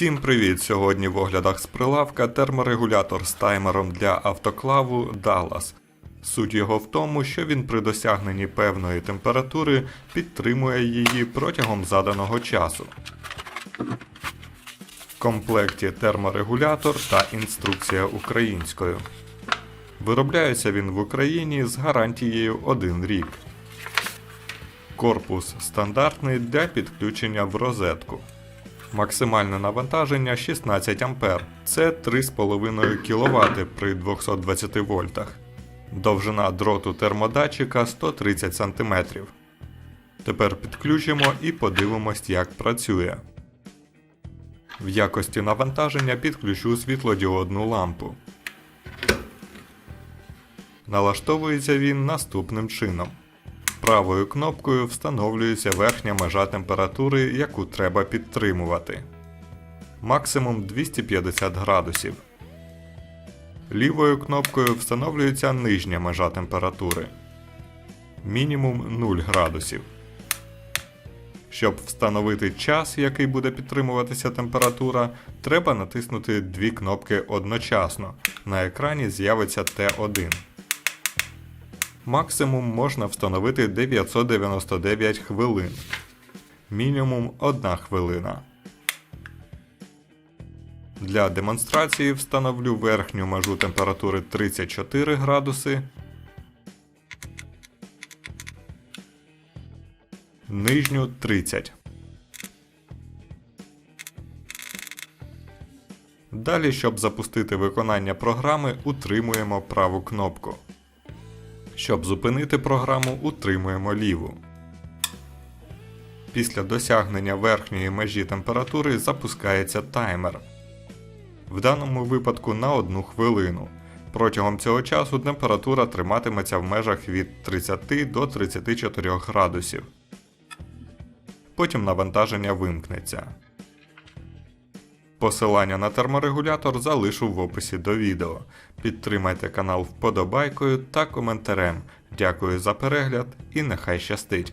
Всім привіт! Сьогодні в оглядах з прилавка терморегулятор з таймером для автоклаву Dallas. Суть його в тому, що він при досягненні певної температури підтримує її протягом заданого часу. В комплекті терморегулятор та інструкція українською. Виробляється він в Україні з гарантією 1 рік. Корпус стандартний для підключення в розетку. Максимальне навантаження 16 А. Це 3,5 кВт при 220 вольтах. Довжина дроту термодатчика 130 см. Тепер підключимо і подивимось, як працює. В якості навантаження підключу світлодіодну лампу. Налаштовується він наступним чином. Правою кнопкою встановлюється верхня межа температури, яку треба підтримувати. Максимум 250 градусів. Лівою кнопкою встановлюється нижня межа температури. Мінімум 0 градусів. Щоб встановити час, який буде підтримуватися температура, треба натиснути дві кнопки одночасно. На екрані з'явиться Т1. Максимум можна встановити 999 хвилин. Мінімум 1 хвилина. Для демонстрації встановлю верхню межу температури 34 градуси. Нижню 30. Далі, щоб запустити виконання програми, утримуємо праву кнопку. Щоб зупинити програму, утримуємо ліву. Після досягнення верхньої межі температури запускається таймер. В даному випадку на 1 хвилину. Протягом цього часу температура триматиметься в межах від 30 до 34 градусів. Потім навантаження вимкнеться. Посилання на терморегулятор залишу в описі до відео. Підтримайте канал вподобайкою та коментарем. Дякую за перегляд і нехай щастить!